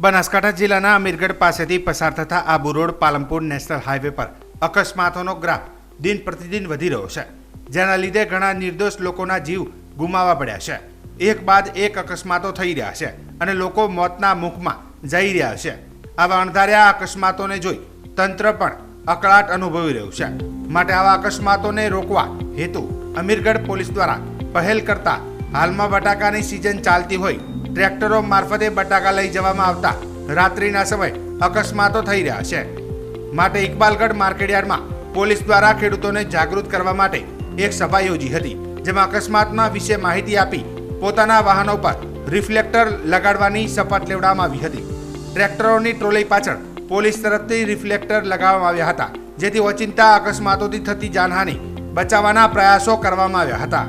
બનાસકાંઠા જિલ્લાના અમીરગઢ પાસેથી પસાર થતા Abu road Palanpur national highway પર અકસ્માતોનો ગ્રાફ દિન પ્રતિદિન વધી રહ્યો છે, જેના લીધે ઘણા નિર્દોષ લોકોના જીવ ગુમાવવા પડ્યા છે. એક બાદ એક અકસ્માતો થઈ રહ્યા છે અને લોકો મોતના મુખમાં જઈ રહ્યા છે. આવા અણધાર્યા અકસ્માતોને જોઈ તંત્ર પણ અકળાટ અનુભવી રહ્યું છે. માટે આવા અકસ્માતોને રોકવા હેતુ અમીરગઢ પોલીસ દ્વારા પહેલ કરતા હાલમાં બટાકાની સિઝન ચાલતી હોય, ટ્રેક્ટરો મારફતે બટાકા લઈ જવામાં આવતા રાત્રિના સમય અકસ્માતો થઈ રહ્યા છે. માટે ઇકબાલગઢ માર્કેટયાર્ડમાં પોલીસ દ્વારા ખેડૂતોને જાગૃત કરવા માટે એક સભા યોજી હતી, જેમાં અકસ્માતના વિશે માહિતી આપી પોતાના વાહનો પર રિફ્લેક્ટર લગાડવાની શપથ લેવડાવવામાં આવી હતી. ટ્રેક્ટરોની ટ્રોલી પાછળ પોલીસ તરફથી રિફ્લેક્ટર લગાવવામાં આવ્યા હતા, જેથી ઓચિંતા અકસ્માતોથી થતી જાનહાનિ બચાવવાના પ્રયાસો કરવામાં આવ્યા હતા.